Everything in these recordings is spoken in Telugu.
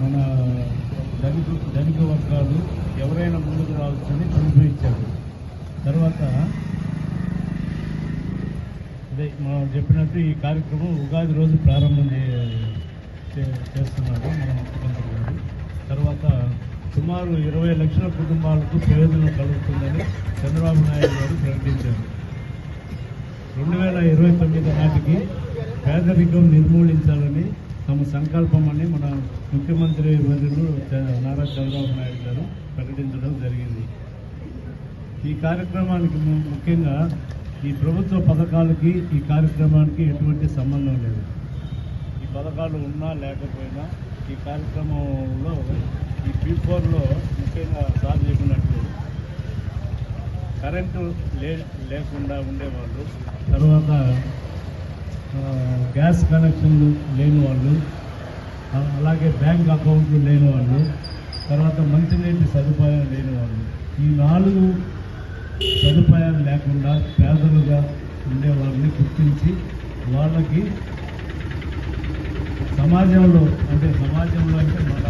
మన ధనిక ధనిక వర్గాలు ఎవరైనా ముందుకు రావచ్చని పిలుపునిచ్చారు తర్వాత అదే మనం చెప్పినట్టు ఈ కార్యక్రమం ఉగాది రోజు ప్రారంభం చే- చేస్తున్నారు. మన సుమారు ఇరవై లక్షల కుటుంబాలకు ప్రయోజనం కలుగుతుందని చంద్రబాబు నాయుడు గారు ప్రకటించారు. రెండు వేల ఇరవై తొమ్మిది నాటికి పేదరికం నిర్మూలించాలని తమ సంకల్పం అని మన ముఖ్యమంత్రి వర్యులు చ- నారా చంద్రబాబు నాయుడు గారు ప్రకటించడం జరిగింది. ఈ కార్యక్రమానికి ముఖ్యంగా ఈ ప్రభుత్వ పథకాలకి ఈ కార్యక్రమానికి ఎటువంటి సంబంధం లేదు. ఈ పథకాలు ఉన్నా లేకపోయినా ఈ కార్యక్రమంలో ఈ పీ ఫోర్లో ముఖ్యంగా సాల్వ్ చెప్పినట్లు కరెంటు లే లేకుండా ఉండేవాళ్ళు తర్వాత గ్యాస్ కనెక్షన్లు లేని వాళ్ళు అలాగే బ్యాంక్ అకౌంట్లు లేని వాళ్ళు తర్వాత మంచినీటి సదుపాయం లేని వాళ్ళు ఈ నాలుగు సదుపాయాలు లేకుండా పేదలుగా ఉండే వాళ్ళని గుర్తించి వాళ్ళకి సమాజంలో అంటే సమాజంలో అంటే మన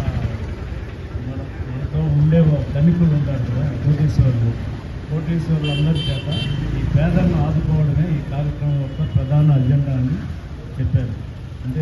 వా- ఉంటారు కదా కోటీశ్వరులు. అందరి చేత ఈ పేదలను ఆదుకోవడమే ఈ కార్యక్రమం యొక్క ప్రధాన అజెండా అని చెప్పారు. అంటే